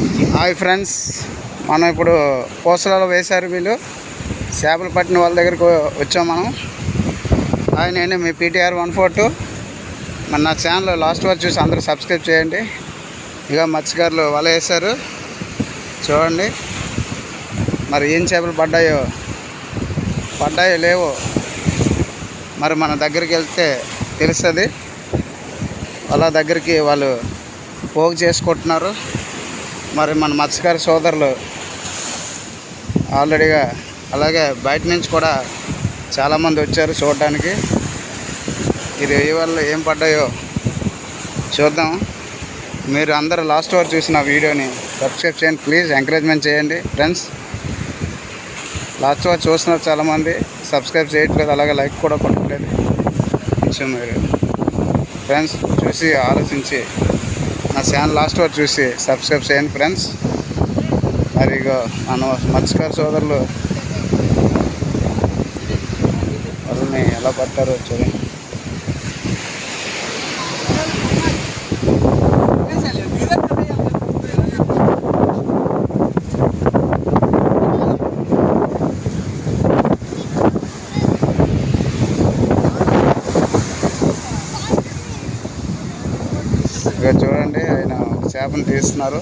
Hi friends మనం ఇప్పుడు పోసలలో వేశారు వీళ్ళు. చేపలు పట్టిన వాళ్ళ దగ్గరకు వచ్చాం మనం. హాయ్ నేను మీ పీటీఆర్ వన్ ఫోర్ టూ. మన నా ఛానల్ లాస్ట్ వరకు చూసి అందరూ సబ్స్క్రైబ్ చేయండి. ఇక మత్స్యకారులు వల వేశారు. చూడండి. మరి ఏం చేపలు పడ్డాయో? పడ్డాయో లేవో? మరి మన దగ్గరికి వెళ్తే తెలుస్తుంది. వాళ్ళ దగ్గరికి వాళ్ళు పోగు చేసుకుంటున్నారు. మరి మన మత్స్యకార సోదరులు ఆల్రెడీగా అలాగే బయట నుంచి కూడా చాలామంది వచ్చారు చూడడానికి. ఇది ఏ వల్ల ఏం పడ్డాయో చూద్దాం. మీరు అందరు లాస్ట్ వరకు చూసిన వీడియోని సబ్స్క్రైబ్ చేయండి ప్లీజ్. ఎంకరేజ్మెంట్ చేయండి ఫ్రెండ్స్. లాస్ట్ వరకు చూస్తున్నారు చాలామంది సబ్స్క్రైబ్ చేయట్లేదు అలాగే లైక్ కూడా కొట్టట్లేదు. కొంచెం మీరు ఫ్రెండ్స్ చూసి ఆలోచించి నా ఛానల్ లాస్ట్ వరకు చూసి సబ్స్క్రైబ్ చేయండి ఫ్రెండ్స్. మరి ఇక మన మత్స్యకార సోదరులు. వాళ్ళని ఎలా పడతారో చూడండి. ఇక్కడ చూడండి ఆయన చేపను తీస్తున్నారు.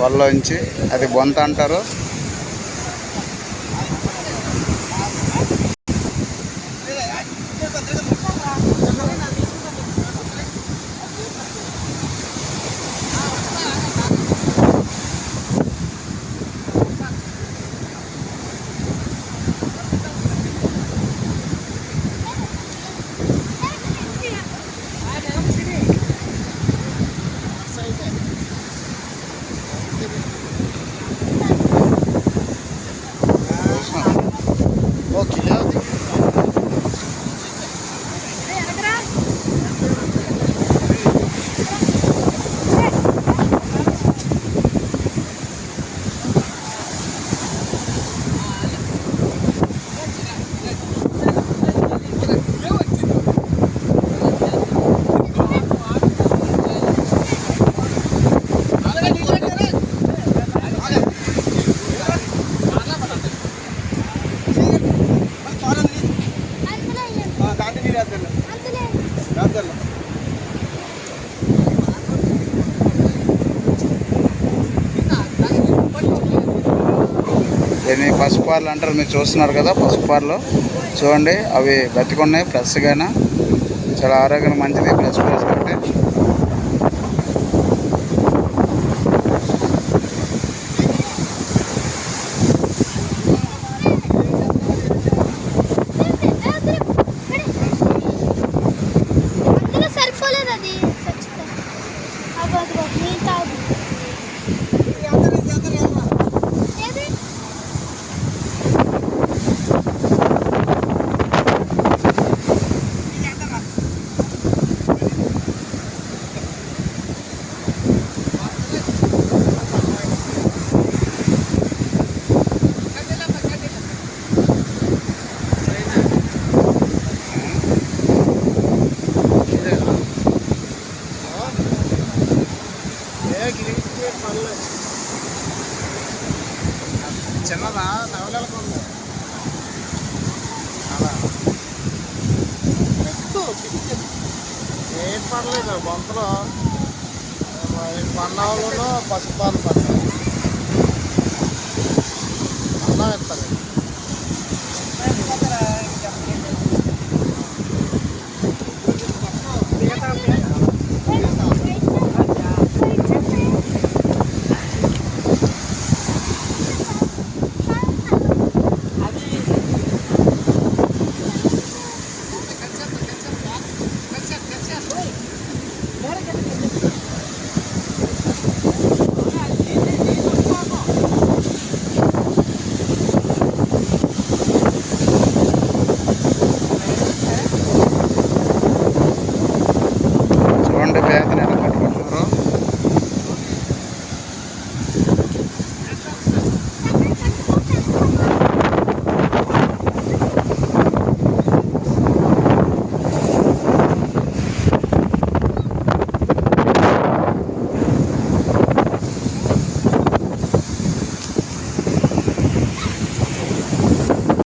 వాళ్ళలోంచి అది బొంత అంటారు. దీన్ని పసుపార్లు అంటారు మీరు చూస్తున్నారు కదా పసుపార్లు చూడండి అవి బతికున్నాయి ఫ్రెష్గానే. చాలా ఆరోగ్యం మంచిది ప్లస్ ప్లస్ అంటే. సరిపోలేదు అది ఏం పడలేదు బొంతలో పన్నవాళ్ళు పసుపాలు పడ్డాయి